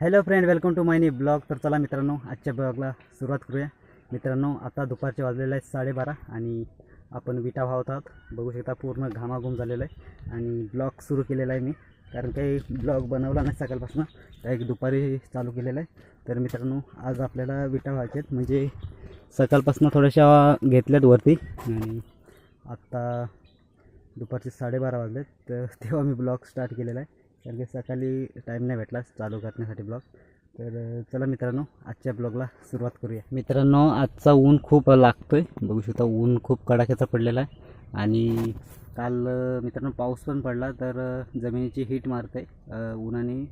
Hello friend welcome to my blog तर चला मित्रांनो आजच्या ब्लॉगला सुरुवात करूया. मित्रांनो आता दुपारचे वाजलेले आहे साडेबारा आणि आपण विटा वाहत आहोत. बघू शकता पूर्ण घामाघूम झालेलं आहे आणि ब्लॉग सुरू केलेला आहे मी. कारण काही ब्लॉग बनवला नाही सकाळपासून काही दुपारी चालू केलेला आहे. तर मित्रांनो आज आपल्याला विटा व्हायचे आहेत. म्हणजे सकाळपासून थोड्याशा घेतल्यात वरती आणि आत्ता दुपारचे साडेबारा वाजलेत. तर तेव्हा मी ब्लॉग स्टार्ट केलेला आहे. कारण की सकाळी टाईम नाही भेटला चालू करण्यासाठी ब्लॉग तर चला मित्रांनो आजच्या ब्लॉगला सुरुवात करूया. मित्रांनो आजचा ऊन खूप लागतो आहे बघू शकता ऊन खूप कडाक्याचा पडलेला आहे. आणि काल मित्रांनो पाऊस पण पडला तर जमिनीची हीट मारते. अ, उन्हाने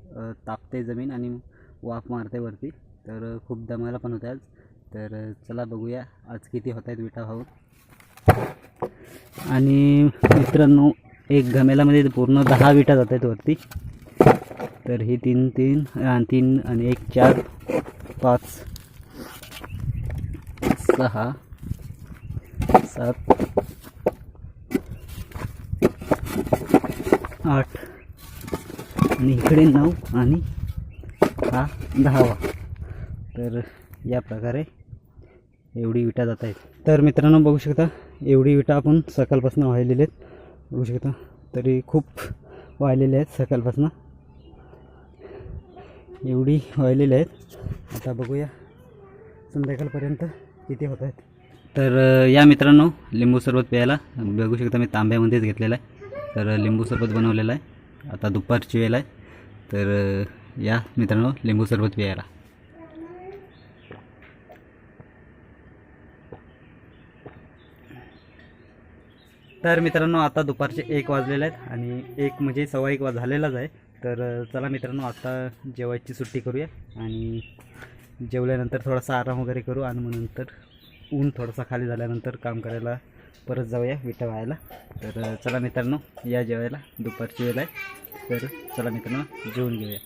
तापते जमीन आणि वाफ मारते वरती. तर खूप दमायला पण होते आज. तर चला बघूया आज किती होत आहेत विटा भाऊ. आणि मित्रांनो एक घमेलामध्ये पूर्ण दहा विटा जात आहेत वरती. तर ही तीन तीन आणि तीन आणि एक चार पाच सहा सात आठ. आणि इकडे नऊ आणि हा दहावा. तर या प्रकारे एवढी विटा जात आहेत. तर मित्रांनो बघू शकता एवढी विटा आपण सकाळपासून वाहिलेले आहेत. बघू शकता. तरी खूप वाहिलेले आहेत सकाळपासून. एवढी वाहिलेली आहेत. आता बघूया संध्याकाळपर्यंत किती होत आहेत. तर या मित्रांनो लिंबू सरबत प्यायला. बघू शकता मी तांब्यामध्येच घेतलेला आहे. तर लिंबू सरबत बनवलेला आहे. आता दुपारची वेळ आहे. तर या मित्रांनो लिंबू सरबत प्यायला. तर मित्रांनो आता दुपारचे एक वाजलेले आहेत आणि एक म्हणजे सव्वा एक वाज झालेलाच आहे. तर चला मित्रांनो आता जेवायची सुट्टी करूया आणि जेवल्यानंतर थोडासा आराम वगैरे करू आणि मग नंतर ऊन थोडासा खाली झाल्यानंतर काम करायला परत जाऊया विटा व्हायला. तर चला मित्रांनो या जेवायला दुपारची वेळ आहे. तर चला मित्रांनो जेवून घेऊया.